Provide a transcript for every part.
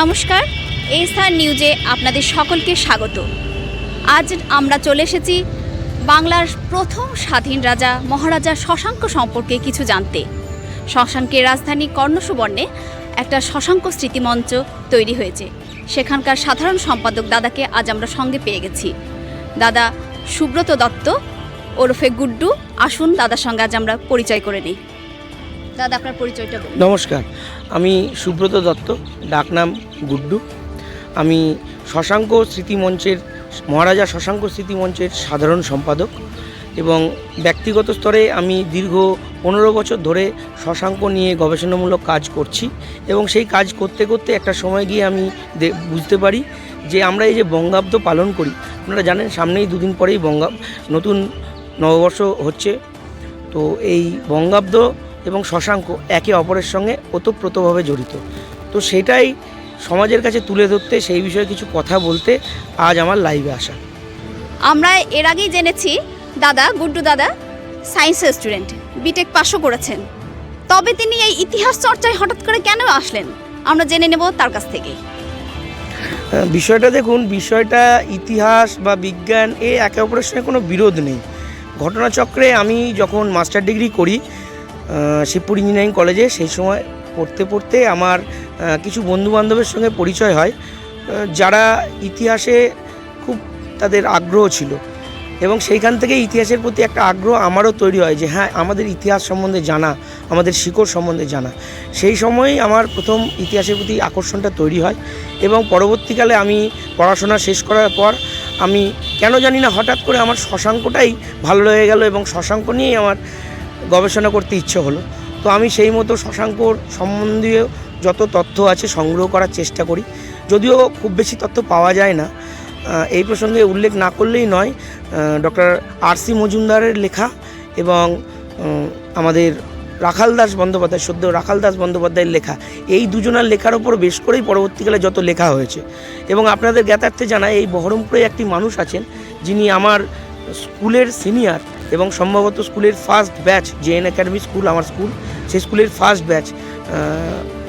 নমস্কার স্থান নিউজে আপনাদের সকলকে স্বাগত। আজ আমরা চলে এসেছি বাংলার প্রথম স্বাধীন রাজা মহারাজা শশাঙ্ক সম্পর্কে কিছু জানতে। শশাঙ্কের রাজধানী কর্ণসুবর্ণে একটা শশাঙ্ক স্মৃতিমঞ্চ তৈরি হয়েছে। সেখানকার সাধারণ সম্পাদক দাদাকে আজ আমরা সঙ্গে পেয়ে গেছি। দাদা সুব্রত দত্ত, ওরফে গুড্ডু, আসুন দাদার সঙ্গে আজ আমরা পরিচয় করে নিই। দাদা, আপনার পরিচয়টা নমস্কার। আমি সুব্রত দত্ত, ডাকনাম গুড্ডু। আমি শশাঙ্ক স্মৃতিমঞ্চের মহারাজা শশাঙ্ক স্মৃতিমঞ্চের সাধারণ সম্পাদক এবং ব্যক্তিগত স্তরে আমি দীর্ঘ পনেরো বছর ধরে শশাঙ্ক নিয়ে গবেষণামূলক কাজ করছি এবং সেই কাজ করতে করতে একটা সময় গিয়ে আমি বুঝতে পারি যে আমরা এই যে বঙ্গাব্দ পালন করি, আপনারা জানেন সামনেই দুদিন পরেই বঙ্গাব নতুন নববর্ষ হচ্ছে। তো এই বঙ্গাব্দ এবং শশাঙ্ক একে অপরের সঙ্গে ওতপ্রোতভাবে জড়িত। তো সেটাই সমাজের কাছে তুলে ধরতে সেই বিষয়ে কিছু কথা বলতে আজ আমার লাইভে আসা। আমরা এর আগেই জেনেছি দাদা গুড্ডু দাদা সায়েন্সের স্টুডেন্ট বিটেক পাশও করেছেন। তবে তিনি এই ইতিহাস চর্চায় হঠাৎ করে কেন আসলেন? আমরা জেনে নেব তার কাছ থেকে বিষয়টা দেখুন বিষয়টা ইতিহাস বা বিজ্ঞান এ একে অপরের সঙ্গে কোনো বিরোধ নেই। ঘটনাচক্রে আমি যখন মাস্টার ডিগ্রি করি শিবপুর ইঞ্জিনিয়ারিং কলেজে সেই সময় পড়তে পড়তে আমার কিছু বন্ধু বান্ধবের সঙ্গে পরিচয় হয় যারা ইতিহাসে খুব তাদের আগ্রহ ছিল। এবং সেইখান থেকে ইতিহাসের প্রতি একটা আগ্রহ আমারও তৈরি হয় যে হ্যাঁ আমাদের ইতিহাস সম্বন্ধে জানা, আমাদের শিকড় সম্বন্ধে জানা। সেই সময়েই আমার প্রথম ইতিহাসের প্রতি আকর্ষণটা তৈরি হয় এবং পরবর্তীকালে আমি পড়াশোনা শেষ করার পর আমি কেন জানি না হঠাৎ করে আমার শশাঙ্কটাই ভালো হয়ে গেল এবং শশাঙ্ক নিয়েই আমার গবেষণা করতে ইচ্ছে হলো। তো আমি সেই মতো শশাঙ্কর সম্বন্ধীয় যত তথ্য আছে সংগ্রহ করার চেষ্টা করি। যদিও খুব বেশি তথ্য পাওয়া যায় না। এই প্রসঙ্গে উল্লেখ না করলেই নয় ডক্টর আর সি মজুমদারের লেখা এবং আমাদের রাখাল দাস বন্দ্যোপাধ্যায় সদ্য রাখাল দাস বন্দ্যোপাধ্যায়ের লেখা। এই দুজনার লেখার ওপর বেশ করেই পরবর্তীকালে যত লেখা হয়েছে। এবং আপনাদের জ্ঞাতার্থে জানায় এই বহরমপুরে একটি মানুষ আছেন যিনি আমার স্কুলের সিনিয়র। এবং সম্ভবত স্কুলের first batch J N academy school আমার স্কুল সেই স্কুলের ফার্স্ট ব্যাচ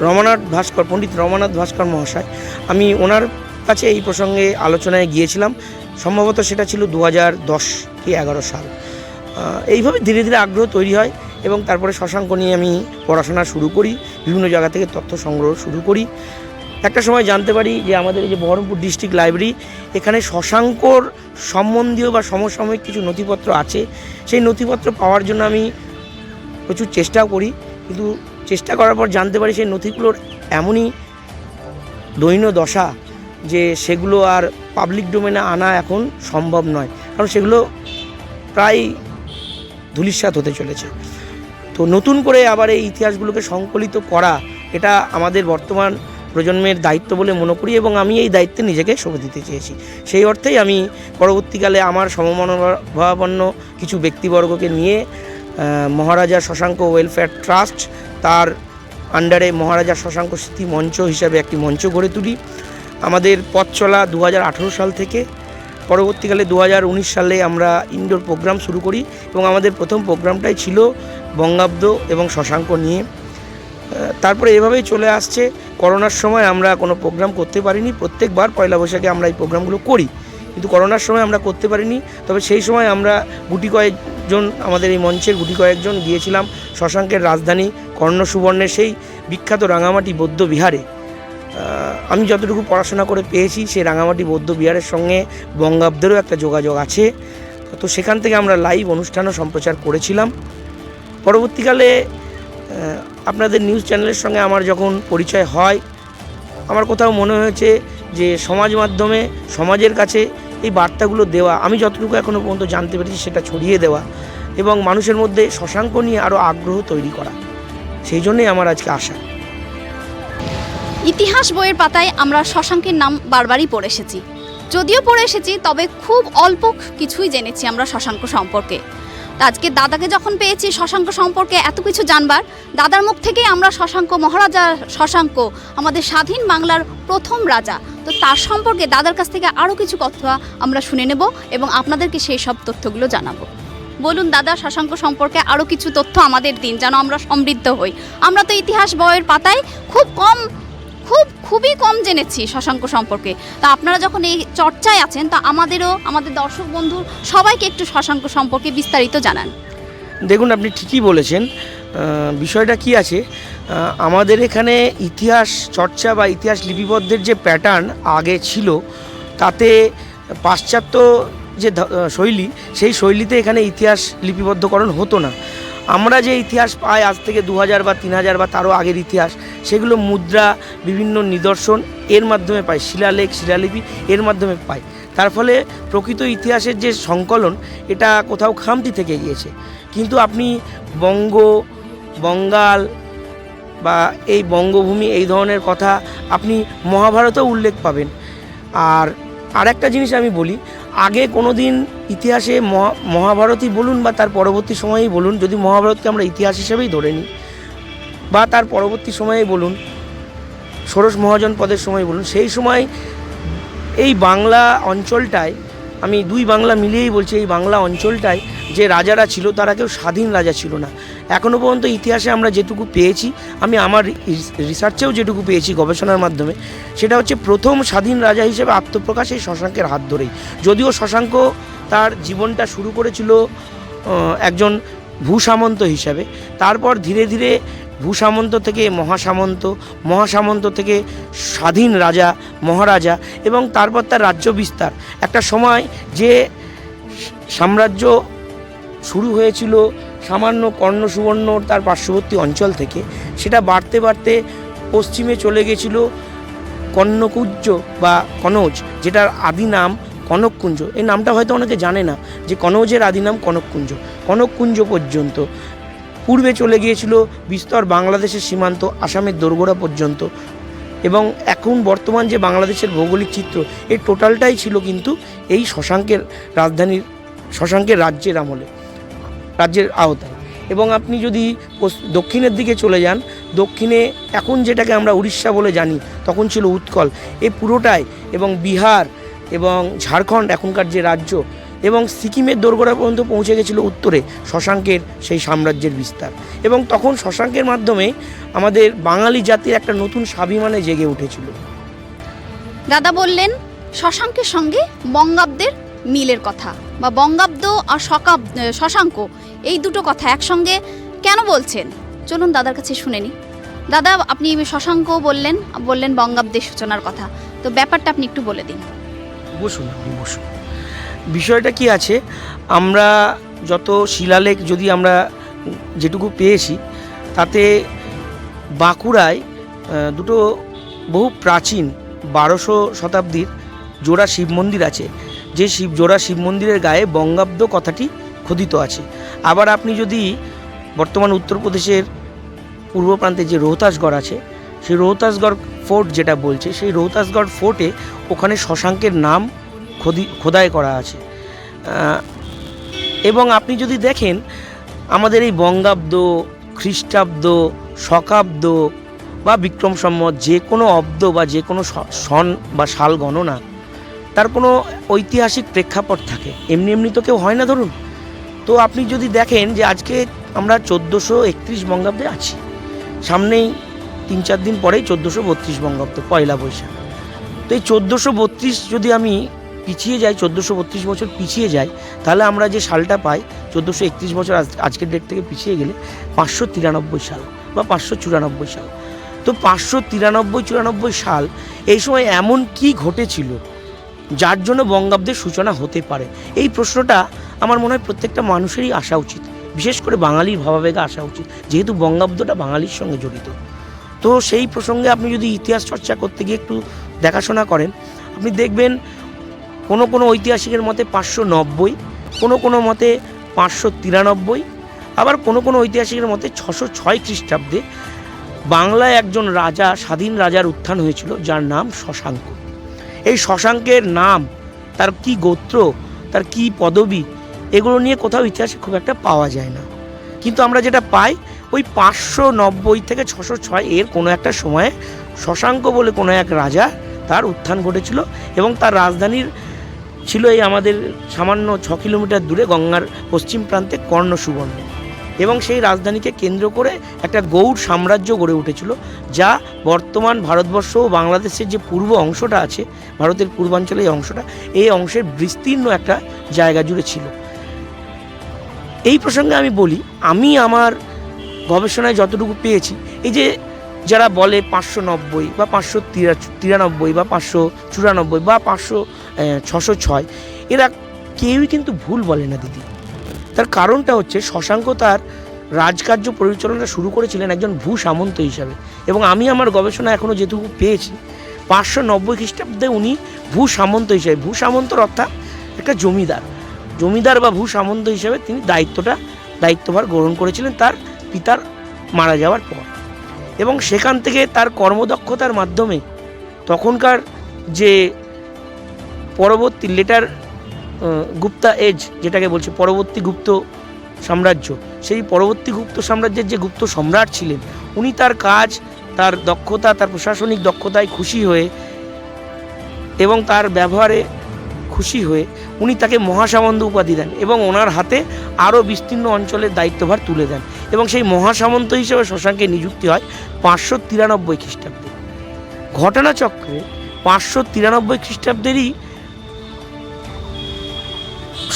রমানাথ ভাস্কর, পণ্ডিত রমানাথ ভাস্কর মহাশয়। আমি ওনার কাছে এই প্রসঙ্গে আলোচনায় গিয়েছিলাম। সম্ভবত সেটা ছিল দু হাজার দশ কি এগারো সাল। এইভাবে ধীরে ধীরে আগ্রহ তৈরি হয় এবং তারপরে শশাঙ্ক নিয়ে আমি পড়াশোনা শুরু করি, বিভিন্ন জায়গা থেকে তথ্য সংগ্রহ শুরু করি। একটা সময় জানতে পারি যে আমাদের এই যে বহরমপুর ডিস্ট্রিক্ট লাইব্রেরি, এখানে শশাঙ্কর সম্বন্ধীয় বা সমসাময়িক কিছু নথিপত্র আছে। সেই নথিপত্র পাওয়ার জন্য আমি প্রচুর চেষ্টাও করি। কিন্তু চেষ্টা করার পর জানতে পারি সেই নথিগুলোর এমনই দৈন্য দশা যে সেগুলো আর পাবলিক ডোমেনে আনা এখন সম্ভব নয়। কারণ সেগুলো প্রায় ধূলিসাৎ হতে চলেছে। তো নতুন করে আবার এই ইতিহাসগুলোকে সংকলিত করা, এটা আমাদের বর্তমান প্রজন্মের দায়িত্ব বলে মনে করি এবং আমি এই দায়িত্বে নিজেকে সঁপে দিতে চেয়েছি। সেই অর্থেই আমি পরবর্তীকালে আমার সমমনোভাবাপন্ন কিছু ব্যক্তিবর্গকে নিয়ে মহারাজা শশাঙ্ক ওয়েলফেয়ার ট্রাস্ট তার আন্ডারে মহারাজা শশাঙ্ক স্মৃতি মঞ্চ হিসাবে একটি মঞ্চ গড়ে তুলি। আমাদের পথ চলা দু হাজার আঠেরো সাল থেকে পরবর্তীকালে দু হাজার উনিশ সালে আমরা ইনডোর প্রোগ্রাম শুরু করি এবং আমাদের প্রথম প্রোগ্রামটাই ছিল বঙ্গাব্দ এবং শশাঙ্ক নিয়ে। তারপরে এভাবেই চলে আসছে। করোনার সময় আমরা কোনো প্রোগ্রাম করতে পারিনি। প্রত্যেকবার পয়লা বৈশাখে আমরা এই প্রোগ্রামগুলো করি। কিন্তু করোনার সময় আমরা করতে পারিনি। তবে সেই সময় আমরা গুটি কয়েকজন, আমাদের এই মঞ্চের গুটি কয়েকজন গিয়েছিলাম। শশাঙ্কের রাজধানী কর্ণ সুবর্ণের সেই বিখ্যাত রাঙামাটি বৌদ্ধ বিহারে। আমি যতটুকু পড়াশোনা করে পেয়েছি, সেই রাঙামাটি বৌদ্ধ বিহারের সঙ্গে বঙ্গাব্দেরও একটা যোগাযোগ আছে। তো সেখান থেকে আমরা লাইভ অনুষ্ঠানও সম্প্রচার করেছিলাম। পরবর্তীকালে আপনাদের নিউজ চ্যানেলের সঙ্গে আমার যখন পরিচয় হয়, আমার কোথাও মনে হয়েছে যে সমাজ মাধ্যমে, সমাজের কাছে এই বার্তাগুলো দেওয়া, আমি যতটুকু এখনও পর্যন্ত জানতে পেরেছি সেটা ছড়িয়ে দেওয়া এবং মানুষের মধ্যে শশাঙ্ক নিয়ে আরও আগ্রহ তৈরি করা। সেই জন্যই আমার আজকে আশা। ইতিহাস বইয়ের পাতায় আমরা শশাঙ্কের নাম বারবারই পড়ে এসেছি। যদিও পড়ে এসেছি, তবে খুব অল্প কিছুই জেনেছি আমরা শশাঙ্ক সম্পর্কে। আজকে দাদাকে যখন পেয়েছি শশাঙ্ক সম্পর্কে এত কিছু জানবার, দাদার মুখ থেকেই আমরা শশাঙ্ক মহারাজা, শশাঙ্ক আমাদের স্বাধীন বাংলার প্রথম রাজা। তো তার সম্পর্কে দাদার কাছ থেকে আরও কিছু কথা আমরা শুনে নেব এবং আপনাদেরকে সেই সব তথ্যগুলো জানাব। বলুন দাদা, শশাঙ্ক সম্পর্কে আরও কিছু তথ্য আমাদের দিন, যেন আমরা সমৃদ্ধ হই। আমরা তো ইতিহাস বইয়ের পাতায় খুব কম খুব, খুবই কম জেনেছি শশাঙ্ক সম্পর্কে। তা আপনারা যখন এই চর্চায় আছেন, তা আমাদেরও, আমাদের দর্শক বন্ধু সবাইকে একটু শশাঙ্ক সম্পর্কে বিস্তারিত জানান। দেখুন, আপনি ঠিকই বলেছেন। বিষয়টা কি আছে? আমাদের এখানে ইতিহাস চর্চা বা ইতিহাস লিপিবদ্ধের যে প্যাটার্ন আগে ছিল, তাতে পাশ্চাত্য যে শৈলী, সেই শৈলীতে এখানে ইতিহাস লিপিবদ্ধকরণ হতো না। আমরা যে ইতিহাস পাই, আজ থেকে দু হাজার বা তিন হাজার বা তারও আগের ইতিহাস, সেগুলো মুদ্রা, বিভিন্ন নিদর্শন এর মাধ্যমে পাই, শিলালেখ, শিলালিপি এর মাধ্যমে পাই। তার ফলে প্রকৃত ইতিহাসের যে সংকলন, এটা কোথাও খামতি থেকে গিয়েছে। কিন্তু আপনি বঙ্গ, বঙ্গাল বা এই বঙ্গভূমি, এই ধরনের কথা আপনি মহাভারতেও উল্লেখ পাবেন। আর আরেকটা জিনিস আমি বলি আগে কোনো দিন ইতিহাসে মহা- মহাভারতই বলুন বা তার পরবর্তী সময়েই বলুন, যদি মহাভারতকে আমরা ইতিহাস হিসেবেই ধরে নিই, বা তার পরবর্তী সময়ে বলুন, ষোড়শ মহাজন পদের সময় বলুন, সেই সময় এই বাংলা অঞ্চলটায়, আমি দুই বাংলা মিলিয়েই বলছি, এই বাংলা অঞ্চলটায় যে রাজারা ছিল, তারা কেউ স্বাধীন রাজা ছিল না। এখনও পর্যন্ত ইতিহাসে আমরা যেটুকু পেয়েছি, আমি আমার রিসার্চেও যেটুকু পেয়েছি গবেষণার মাধ্যমে, সেটা হচ্ছে প্রথম স্বাধীন রাজা হিসেবে আত্মপ্রকাশ এই শশাঙ্কের হাত ধরেই। যদিও শশাঙ্ক তার জীবনটা শুরু করেছিল একজন ভূসামন্ত হিসাবে, তারপর ধীরে ধীরে ভূসামন্ত থেকে মহাসামন্ত মহাসামন্ত থেকে স্বাধীন রাজা, মহারাজা এবং তারপর তার রাজ্য বিস্তার। একটা সময় যে সাম্রাজ্য শুরু হয়েছিল সামান্য কর্ণ সুবর্ণ তার পার্শ্ববর্তী অঞ্চল থেকে। সেটা বাড়তে বাড়তে পশ্চিমে চলে গেছিল কর্ণকুঞ্জ বা কনৌজ, যেটার আদি নাম কনককুঞ্জ। এই নামটা হয়তো অনেকে জানে না যে কনৌজের আদি নাম কনককুঞ্জ কনককুঞ্জ পর্যন্ত। পূর্বে চলে গিয়েছিল বিস্তর বাংলাদেশের সীমান্ত, আসামের দোরগোড়া পর্যন্ত। এবং এখন বর্তমান যে বাংলাদেশের ভৌগোলিক চিত্র এই টোটালটাই ছিল কিন্তু এই শশাঙ্কের রাজধানীর, শশাঙ্কের রাজ্যের আমলে। রাজ্যের আওতায়। এবং আপনি যদি দক্ষিণের দিকে চলে যান, দক্ষিণে এখন যেটাকে আমরা উড়িষ্যা বলে জানি, তখন ছিল উৎকল। এই পুরোটাই এবং বিহার এবং ঝাড়খণ্ড, এখনকার যে রাজ্য এবং সিকিমের দোরগোড়া পর্যন্ত পৌঁছে গেছিল উত্তরে, শশাঙ্কের সেই সাম্রাজ্যের বিস্তার। এবং তখন শশাঙ্কের মাধ্যমে আমাদের বাঙালি জাতির একটা নতুন স্বাভিমানে জেগে উঠেছিল। দাদা বললেন, শশাঙ্কের সঙ্গে বঙ্গাব্দের মিলের কথা। বা বঙ্গাব্দ আর শকাব শশাঙ্ক, এই দুটো কথা একসঙ্গে কেন বলছেন? চলুন দাদার কাছে শুনে নি। দাদা, আপনি শশাঙ্ক বললেন বললেন বঙ্গাব্দের সূচনার কথা। তো ব্যাপারটা আপনি একটু বলে দিন। বসুন আপনি, বসুন। বিষয়টা কি আছে? আমরা যত শিলালেখ যদি আমরা যেটুকু পেয়েছি, তাতে বাঁকুড়ায় দুটো বহু প্রাচীন বারোশো শতাব্দীর জোড়া শিব মন্দির আছে। যে শিব, জোড়া শিব মন্দিরের গায়ে বঙ্গাব্দ কথাটি খোদিত আছে। আবার আপনি যদি বর্তমান উত্তরপ্রদেশের পূর্ব প্রান্তে যে রোহতাসগড় আছে, সেই রোহতাসগড় ফোর্ট যেটা বলছে, সেই রোহতাসগড় ফোর্টে ওখানে শশাঙ্কের নাম খোদি, খোদাই করা আছে। এবং আপনি যদি দেখেন, আমাদের এই বঙ্গাব্দ, খ্রিস্টাব্দ, শকাব্দ বা বিক্রম সম্মত যে কোনো অব্দ বা যে কোনো সন বা সাল গণনা তার কোনো ঐতিহাসিক প্রেক্ষাপট থাকে। এমনি এমনি তো কেউ হয় না ধরুন। তো আপনি যদি দেখেন যে আজকে আমরা চোদ্দোশো একত্রিশ বঙ্গাব্দে আছি। সামনেই তিন চার দিন পরেই চোদ্দোশো বত্রিশ বঙ্গাব্দ, পয়লা বৈশাখ। তো এই চোদ্দোশো বত্রিশ যদি আমি পিছিয়ে যাই, চোদ্দোশো বত্রিশ বছর পিছিয়ে যাই, তাহলে আমরা যে সালটা পাই, চোদ্দোশো একত্রিশ বছর আজ- আজকের ডেট থেকে পিছিয়ে গেলে পাঁচশো তিরানব্বই সাল বা পাঁচশো চুরানব্বই সাল। তো পাঁচশো তিরানব্বই চুরানব্বই সাল এই সময় এমন কি ঘটেছিল যার জন্য বঙ্গাব্দের সূচনা হতে পারে। এই প্রশ্নটা আমার মনে হয় প্রত্যেকটা মানুষেরই আসা উচিত। বিশেষ করে বাঙালির ভাবাবেগে আসা উচিত। যেহেতু বঙ্গাব্দটা বাঙালির সঙ্গে জড়িত। তো সেই প্রসঙ্গে আপনি যদি ইতিহাস চর্চা করতে গিয়ে একটু দেখাশোনা করেন, আপনি দেখবেন কোনো কোনো ঐতিহাসিকের মতে পাঁচশো নব্বই, কোনো কোনো মতে পাঁচশো তিরানব্বই, আবার কোনো কোনো ঐতিহাসিকের মতে ছশো ছয় খ্রিস্টাব্দে বাংলায় একজন রাজা, স্বাধীন রাজার উত্থান হয়েছিল, যার নাম শশাঙ্ক। এই শশাঙ্কের নাম, তার কি গোত্র, তার কি পদবি, এগুলো নিয়ে কোথাও ইতিহাসে খুব একটা পাওয়া যায় না। কিন্তু আমরা যেটা পাই, ওই পাঁচশো নব্বই থেকে ছশো ছয় এর কোনো একটা সময়ে শশাঙ্ক বলে কোনো এক রাজা তার উত্থান ঘটেছিল এবং তার রাজধানীর ছিল এই আমাদের সামান্য ছ কিলোমিটার দূরে গঙ্গার পশ্চিম প্রান্তে কর্ণ সুবর্ণ এবং সেই রাজধানীকে কেন্দ্র করে একটা গৌড় সাম্রাজ্য গড়ে উঠেছিল, যা বর্তমান ভারতবর্ষ ও বাংলাদেশের যে পূর্ব অংশটা আছে, ভারতের পূর্বাঞ্চলে এই অংশটা, এই অংশের বিস্তীর্ণ একটা জায়গা জুড়ে ছিল। এই প্রসঙ্গে আমি বলি, আমি আমার গবেষণায় যতটুকু পেয়েছি, এই যে যারা বলে পাঁচশো নব্বই বা পাঁচশো তিরানব্বই বা পাঁচশো চুরানব্বই বা পাঁচশো ছশো ছয়, এরা কেউই কিন্তু ভুল বলে না, দিদি। তার কারণটা হচ্ছে শশাঙ্ক তার রাজকার্য পরিচালনা শুরু করেছিলেন একজন ভূ সামন্ত হিসাবে। এবং আমি আমার গবেষণা এখনও যেটুকু পেয়েছি, পাঁচশো নব্বই খ্রিস্টাব্দে উনি ভূ সামন্ত হিসাবে ভূ সামন্তর অর্থাৎ একটা জমিদার। জমিদার বা ভূ সামন্ত হিসাবে তিনি দায়িত্বটা, দায়িত্বভার গ্রহণ করেছিলেন তার পিতার মারা যাওয়ার পর। এবং সেখান থেকে তার কর্মদক্ষতার মাধ্যমে তখনকার যে পরবর্তী লেটার গুপ্তা এজ, যেটাকে বলছে পরবর্তী গুপ্ত সাম্রাজ্য। সেই পরবর্তী গুপ্ত সাম্রাজ্যের যে গুপ্ত সম্রাট ছিলেন, উনি তার কাজ, তার দক্ষতা, তার প্রশাসনিক দক্ষতায় খুশি হয়ে এবং তার ব্যবহারে খুশি হয়ে উনি তাকে মহাসামন্ত উপাধি দেন এবং ওনার হাতে আরও বিস্তীর্ণ অঞ্চলের দায়িত্বভার তুলে দেন এবং সেই মহাসামন্ত হিসেবে শশাঙ্কের নিযুক্তি হয় পাঁচশো তিরানব্বই খ্রিস্টাব্দে। ঘটনাচক্রে পাঁচশো তিরানব্বই খ্রিস্টাব্দেরই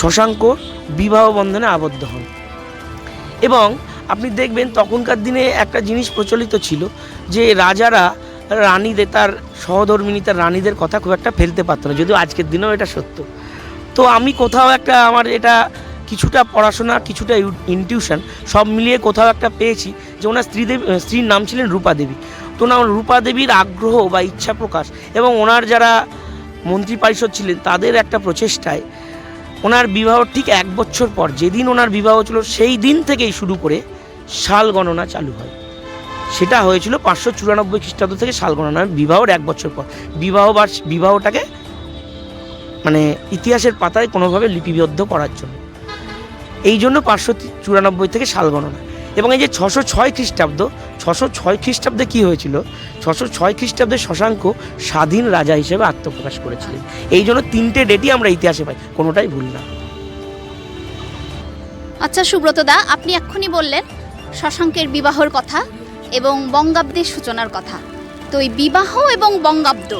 শশাঙ্ক বিবাহ বন্ধনে আবদ্ধ হন। এবং আপনি দেখবেন তখনকার দিনে একটা জিনিস প্রচলিত ছিল যে রাজারা রানীদের, তার সহধর্মিনী, তার রানীদের কথা খুব একটা ফেলতে পারতো না। যদিও আজকের দিনেও এটা সত্য। তো আমি কোথাও একটা আমার এটা কিছুটা পড়াশোনা, কিছুটা ইনটিউশন সব মিলিয়ে কোথাও একটা পেয়েছি যে ওনার স্ত্রী দেবী স্ত্রীর নাম ছিলেন রূপা দেবী। তো ওনার রূপা দেবীর আগ্রহ বা ইচ্ছা প্রকাশ এবং ওনার যারা মন্ত্রী পরিষদ ছিলেন তাদের একটা প্রচেষ্টায় ওনার বিবাহ ঠিক এক বছর পর, যেদিন ওনার বিবাহ ছিল সেই দিন থেকেই শুরু করে সাল গণনা চালু হয়। সেটা হয়েছিল পাঁচশো চুরানব্বই খ্রিস্টাব্দ থেকে সাল গণনা, বিবাহর এক বছর পর। বিবাহ বা বিবাহটাকে মানে ইতিহাসের পাতায় কোনোভাবে লিপিবদ্ধ করার জন্য। এই জন্য পাঁচশো চুরানব্বই থেকে সাল গণনা। এবং এই যে ছশো ছয় খ্রিস্টাব্দ, ছশো ছয় খ্রিস্টাব্দে কী হয়েছিল? ছশো ছয় খ্রিস্টাব্দে শশাঙ্ক স্বাধীন রাজা হিসেবে আত্মপ্রকাশ করেছিলেন। এই জন্য তিনটে ডেটই আমরা ইতিহাসে পাই, কোনোটাই ভুল না। আচ্ছা সুব্রতদা, আপনি এক্ষুনি বললেন শশাঙ্কের বিবাহর কথা এবং বঙ্গাব্দের সূচনার কথা। তো এই বিবাহ এবং বঙ্গাব্দ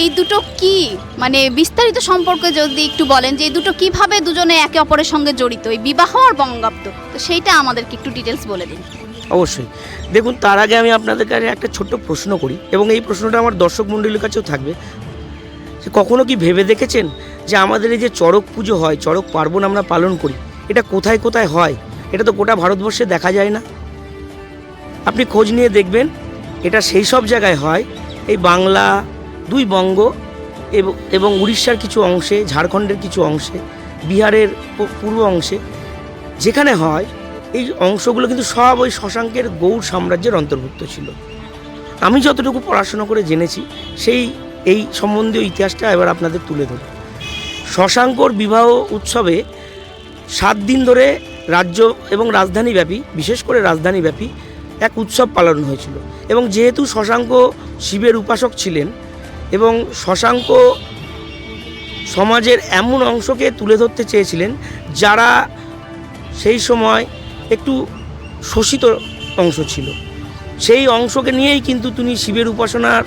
এই দুটো কি? মানে বিস্তারিত সম্পর্কে যদি একটু বলেন যে এই দুটো কীভাবে দুজনে একে অপরের সঙ্গে জড়িত, এই বিবাহ আর বঙ্গাব্দ, তো সেইটা আমাদেরকে একটু ডিটেলস বলে দিন। অবশ্যই। দেখুন, তার আগে আমি আপনাদের কাছে একটা ছোট্ট প্রশ্ন করি, এবং এই প্রশ্নটা আমার দর্শক মণ্ডলীর কাছেও থাকবে। যে কখনো কি ভেবে দেখেছেন যে আমাদের এই যে চড়ক পুজো হয়, চড়ক পার্বণ আমরা পালন করি, এটা কোথায় কোথায় হয়? এটা তো গোটা ভারতবর্ষে দেখা যায় না। আপনি খোঁজ নিয়ে দেখবেন, এটা সেই সব জায়গায় হয়, এই বাংলা দুই বঙ্গ এবং- উড়িষ্যার কিছু অংশে, ঝাড়খণ্ডের কিছু অংশে, বিহারের পূর্ব অংশে, যেখানে হয়, এই অংশগুলো কিন্তু সব ওই শশাঙ্কের গৌড় সাম্রাজ্যের অন্তর্ভুক্ত ছিল। আমি যতটুকু পড়াশোনা করে জেনেছি, সেই, এই সম্বন্ধীয় ইতিহাসটা এবার আপনাদের তুলে ধরি শশাঙ্কর বিবাহ উৎসবে সাত দিন ধরে রাজ্য এবং রাজধানীব্যাপী বিশেষ করে রাজধানীব্যাপী এক উৎসব পালন হয়েছিল। এবং যেহেতু শশাঙ্ক শিবের উপাসক ছিলেন এবং শশাঙ্ক সমাজের এমন অংশকে তুলে ধরতে চেয়েছিলেন যারা সেই সময় একটু শোষিত অংশ ছিল। সেই অংশকে নিয়েই কিন্তু তিনি শিবের উপাসনার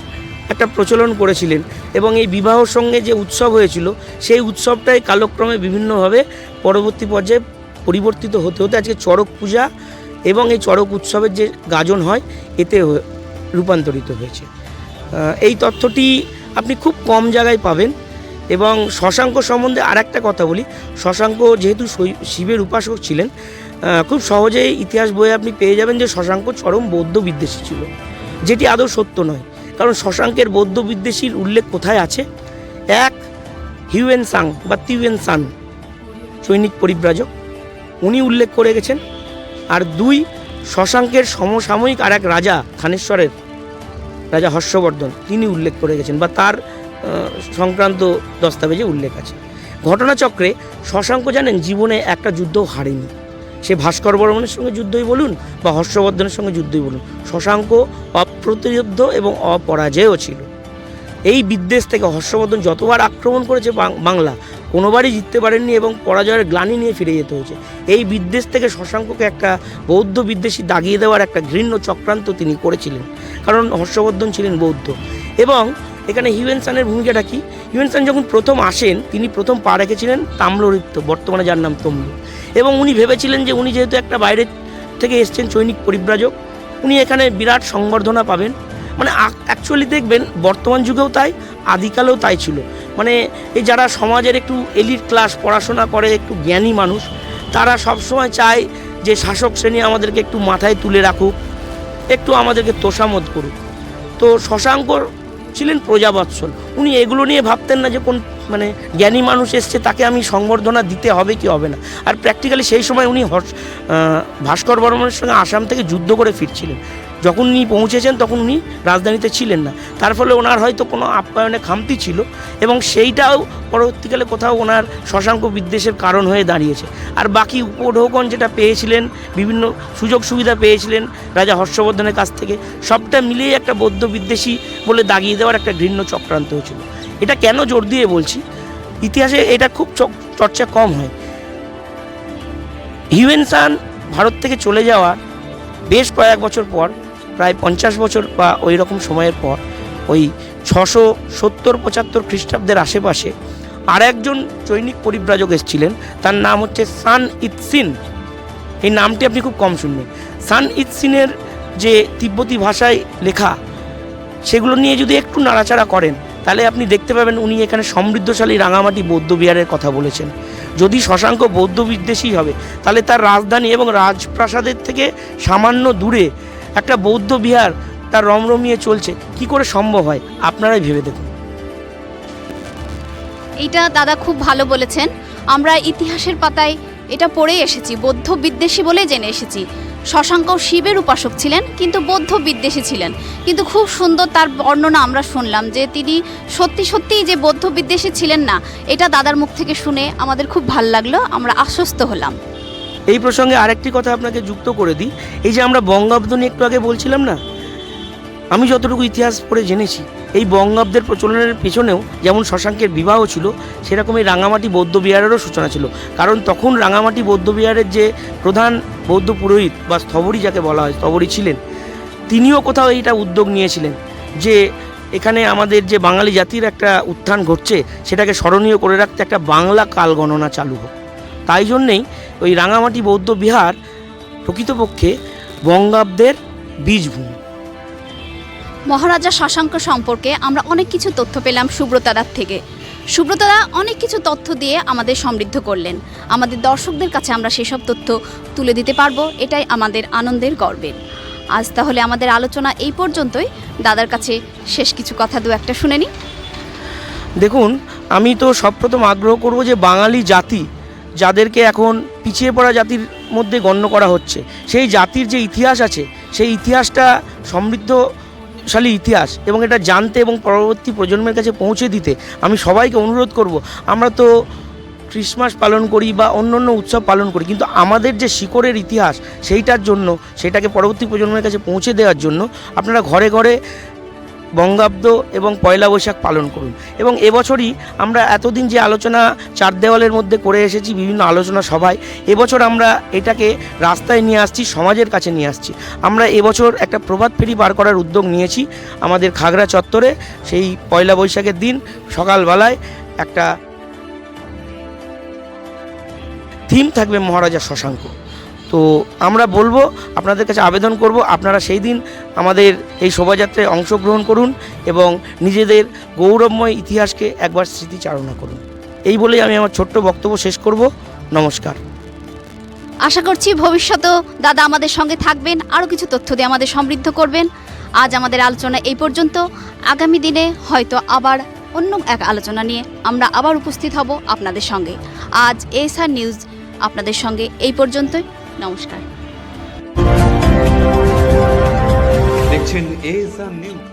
একটা প্রচলন করেছিলেন এবং এই বিবাহর সঙ্গে যে উৎসব হয়েছিল, সেই উৎসবটাই কালক্রমে বিভিন্নভাবে পরবর্তী পর্যায়ে পরিবর্তিত হতে হতে আজকে চড়ক পূজা এবং এই চড়ক উৎসবের যে গাজন হয়, এতে রূপান্তরিত হয়েছে। এই তথ্যটি আপনি খুব কম জায়গায় পাবেন। এবং শশাঙ্ক সম্বন্ধে আর একটা কথা বলি। শশাঙ্ক যেহেতু শিবের উপাসক ছিলেন খুব সহজেই ইতিহাস বইয়ে আপনি পেয়ে যাবেন যে শশাঙ্ক চরম বৌদ্ধ বিদ্বেষী ছিল। যেটি আদৌ সত্য নয়। কারণ শশাঙ্কের বৌদ্ধ বিদ্বেষীর উল্লেখ কোথায় আছে? এক, হিউয়েন সাং বা তিউয়েন সান, সৈনিক পরিব্রাজক। উনি উল্লেখ করে গেছেন। আর দুই, শশাঙ্কের সমসাময়িক আর এক রাজা থানেশ্বরের রাজা হর্ষবর্ধন, তিনি উল্লেখ করে গেছেন বা তার সংক্রান্ত দস্তাবেজে উল্লেখ আছে। ঘটনাচক্রে শশাঙ্ক জানেন জীবনে একটা যুদ্ধও হারেনি। সে ভাস্কর বর্মনের সঙ্গে যুদ্ধই বলুন বা হর্ষবর্ধনের সঙ্গে যুদ্ধই বলুন, শশাঙ্ক অপ্রতিরোধ্য এবং অপরাজেয়ও ছিল। এই বিদ্বেষ থেকে হর্ষবর্ধন যতবার আক্রমণ করেছে বাংলা কোনোবারই জিততে পারেননি এবং পরাজয়ের গ্লানি নিয়ে ফিরে যেতে হয়েছে। এই বিদ্বেষ থেকে শশাঙ্ককে একটা বৌদ্ধ বিদ্বেষী দাগিয়ে দেওয়ার একটা ঘৃণ্য চক্রান্ত তিনি করেছিলেন। কারণ হর্ষবর্ধন ছিলেন বৌদ্ধ। এবং এখানে হিউয়েনসানের ভূমিকাটা কি? হিউয়েনসান যখন প্রথম আসেন, তিনি প্রথম পা রেখেছিলেন তাম্রলিপ্ত বর্তমানে যার নাম তমলু এবং উনি ভেবেছিলেন যে উনি যেহেতু একটা বাইরের থেকে এসছেন সৈনিক পরিব্রাজক, উনি এখানে বিরাট সংবর্ধনা পাবেন। মানে অ্যাকচুয়ালি দেখবেন, বর্তমান যুগেও তাই, আদিকালেও তাই ছিল। মানে এই যারা সমাজের একটু এলিট ক্লাস পড়াশোনা করে, একটু জ্ঞানী মানুষ, তারা সবসময় চায় যে শাসক শ্রেণি আমাদেরকে একটু মাথায় তুলে রাখুক, একটু আমাদেরকে তোষামত করুক। তো শশাঙ্ক ছিলেন প্রজাবৎসল। উনি এগুলো নিয়ে ভাবতেন না যে কোন মানে জ্ঞানী মানুষ এসছে, তাকে আমি সংবর্ধনা দিতে হবে কি হবে না। আর প্র্যাকটিক্যালি সেই সময় উনি ভাস্কর বর্মনের সঙ্গে আসাম থেকে যুদ্ধ করে ফিরছিলেন। যখন উনি পৌঁছেছেন, তখন উনি রাজধানীতে ছিলেন না। তার ফলে ওনার হয়তো কোনো আপ্যায়নে খামতি ছিল এবং সেইটাও পরবর্তীকালে কোথাও ওনার শশাঙ্ক বিদ্বেষের কারণ হয়ে দাঁড়িয়েছে। আর বাকি উপঢৌকন যেটা পেয়েছিলেন, বিভিন্ন সুযোগ সুবিধা পেয়েছিলেন রাজা হর্ষবর্ধনের কাছ থেকে, সবটা মিলিয়ে একটা বৌদ্ধ বিদ্বেষী বলে দাগিয়ে দেওয়ার একটা ঘৃণ্য চক্রান্ত হয়েছিল। এটা কেন জোর দিয়ে বলছি? ইতিহাসে এটা খুব চর্চা কম হয়। হিউয়েনসান ভারত থেকে চলে যাওয়ার বেশ কয়েক বছর পর প্রায় পঞ্চাশ বছর বা ওই রকম সময়ের পর ওই ছশো সত্তর পঁচাত্তর খ্রিস্টাব্দের আশেপাশে আর একজন চৈনিক পরিব্রাজক এসেছিলেন। তার নাম হচ্ছে সান ইৎসিন। এই নামটি আপনি খুব কম শুনবেন। সান ইৎসিনের যে তিব্বতী ভাষায় লেখা, সেগুলো নিয়ে যদি একটু নাড়াচাড়া করেন, তাহলে আপনি দেখতে পাবেন উনি এখানে সমৃদ্ধশালী রাঙামাটি বৌদ্ধ বিহারের কথা বলেছেন। যদি শশাঙ্ক বৌদ্ধ বিদ্বেষী হবে, তাহলে তার রাজধানী এবং রাজপ্রাসাদের থেকে সামান্য দূরে একটা বৌদ্ধ বিহার তার রমরমিয়ে চলছে। কি করে সম্ভব হয়? আপনারাই ভেবে দেখুন। এইটা দাদা খুব ভালো বলেছেন। আমরা ইতিহাসের পাতায় এটা পড়েই এসেছি, বৌদ্ধ বিদ্বেষী বলে জেনে এসেছি। শশাঙ্ক শিবের উপাসক ছিলেন, কিন্তু বৌদ্ধ বিদ্বেষী ছিলেন। কিন্তু খুব সুন্দর তার বর্ণনা আমরা শুনলাম যে তিনি সত্যি সত্যিই যে বৌদ্ধ বিদ্বেষী ছিলেন না, এটা দাদার মুখ থেকে শুনে আমাদের খুব ভালো লাগল, আমরা আশ্বস্ত হলাম। এই প্রসঙ্গে আরেকটি কথা আপনাকে যুক্ত করে দিই। এই যে আমরা বঙ্গাব্দ নিয়ে একটু আগে বলছিলাম না? আমি যতটুকু ইতিহাস পড়ে জেনেছি, এই বঙ্গাব্দের প্রচলনের পেছনেও যেমন শশাঙ্কের বিবাহ ছিল সেরকম এই রাঙামাটি বৌদ্ধ বিহারেরও সূচনা ছিল। কারণ তখন রাঙামাটি বৌদ্ধ বিহারের যে প্রধান বৌদ্ধ পুরোহিত বা স্থবরী যাকে বলা হয়, স্থবরী ছিলেন, তিনিও কোথাও এইটা উদ্যোগ নিয়েছিলেন যে এখানে আমাদের যে বাঙালি জাতির একটা উত্থান ঘটছে, সেটাকে স্মরণীয় করে রাখতে একটা বাংলা কাল গণনা চালু হোক। তাই জন্যেই ওই রাঙামাটি বৌদ্ধ বিহার প্রকৃতপক্ষে বঙ্গাব্দের বীজভূমি। মহারাজা শশাঙ্ক সম্পর্কে আমরা অনেক কিছু তথ্য পেলাম সুব্রতাদার থেকে। সুব্রতাদা অনেক কিছু তথ্য দিয়ে আমাদের সমৃদ্ধ করলেন। আমাদের দর্শকদের কাছে আমরা সেসব তথ্য তুলে দিতে পারব এটাই আমাদের আনন্দের গর্বের। আজ তাহলে আমাদের আলোচনা এই পর্যন্তই। দাদার কাছে শেষ কিছু কথা দু একটা শুনে নিই। দেখুন আমি তো সবপ্রথম আগ্রহ করব যে বাঙালি জাতি যাদেরকে এখন পিছিয়ে পড়া জাতির মধ্যে গণ্য করা হচ্ছে। সেই জাতির যে ইতিহাস আছে, সেই ইতিহাসটা সমৃদ্ধশালী ইতিহাস এবং এটা জানতে এবং পরবর্তী প্রজন্মের কাছে পৌঁছে দিতে আমি সবাইকে অনুরোধ করব। আমরা তো ক্রিসমাস পালন করি বা অন্য অন্য উৎসব পালন করি, কিন্তু আমাদের যে শিকড়ের ইতিহাস সেইটার জন্য, সেটাকে পরবর্তী প্রজন্মের কাছে পৌঁছে দেওয়ার জন্য আপনারা ঘরে ঘরে বঙ্গাব্দ এবং পয়লা বৈশাখ পালন করুন। এবং এবছরই আমরা এতদিন যে আলোচনা চার দেওয়ালের মধ্যে করে এসেছি, বিভিন্ন আলোচনা সভায়, এবছর আমরা এটাকে রাস্তায় নিয়ে আসছি, সমাজের কাছে নিয়ে আসছি। আমরা এবছর একটা প্রভাত ফেরি বার করার উদ্যোগ নিয়েছি আমাদের খাগড়া চত্বরে। সেই পয়লা বৈশাখের দিন সকালবেলায় একটা থিম থাকবে মহারাজা শশাঙ্ক। তো আমরা বলব, আপনাদের কাছে আবেদন করব, আপনারা সেই দিন আমাদের এই শোভাযাত্রায় অংশগ্রহণ করুন এবং নিজেদের গৌরবময় ইতিহাসকে একবার স্মৃতিচারণা করুন। এই বলেই আমি আমার ছোট্ট বক্তব্য শেষ করব। নমস্কার। আশা করছি ভবিষ্যতেও দাদা আমাদের সঙ্গে থাকবেন, আরও কিছু তথ্য দিয়ে আমাদের সমৃদ্ধ করবেন। আজ আমাদের আলোচনা এই পর্যন্ত। আগামী দিনে হয়তো আবার অন্য এক আলোচনা নিয়ে আমরা আবার উপস্থিত হব আপনাদের সঙ্গে। আজ এসআর নিউজ আপনাদের সঙ্গে এই পর্যন্তই। নমস্কার। দেখছেন এস নিউজ